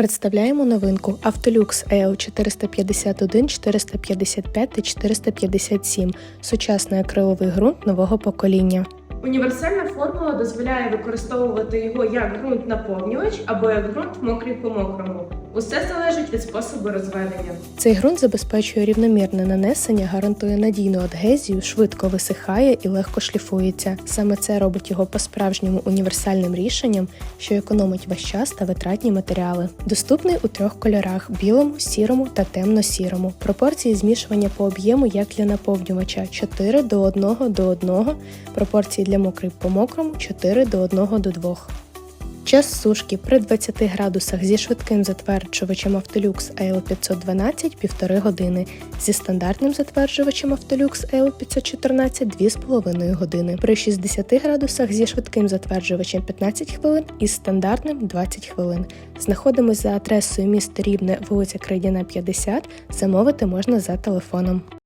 Представляємо новинку Автолюкс EL 451, 455 та 457 сучасний акриловий ґрунт нового покоління. Універсальна формула дозволяє використовувати його як ґрунт наповнювач або як ґрунт мокрий по мокрому. Усе залежить від способу розведення. Цей ґрунт забезпечує рівномірне нанесення, гарантує надійну адгезію, швидко висихає і легко шліфується. Саме це робить його по-справжньому універсальним рішенням, що економить ваш час та витратні матеріали. Доступний у трьох кольорах: білому, сірому та темно-сірому. Пропорції змішування по об'єму як для наповнювача 4 до 1 до 1, пропорції для мокрий по мокрому 4 до 1 до 2. Час сушки при 20 градусах зі швидким затверджувачем Автолюкс AL512 – 1,5 години, зі стандартним затверджувачем Автолюкс AL514 – 2,5 години, при 60 градусах зі швидким затверджувачем 15 хвилин і стандартним 20 хвилин. Знаходимося за адресою міста Рівне, вулиця Крайдяна, 50, замовити можна за телефоном.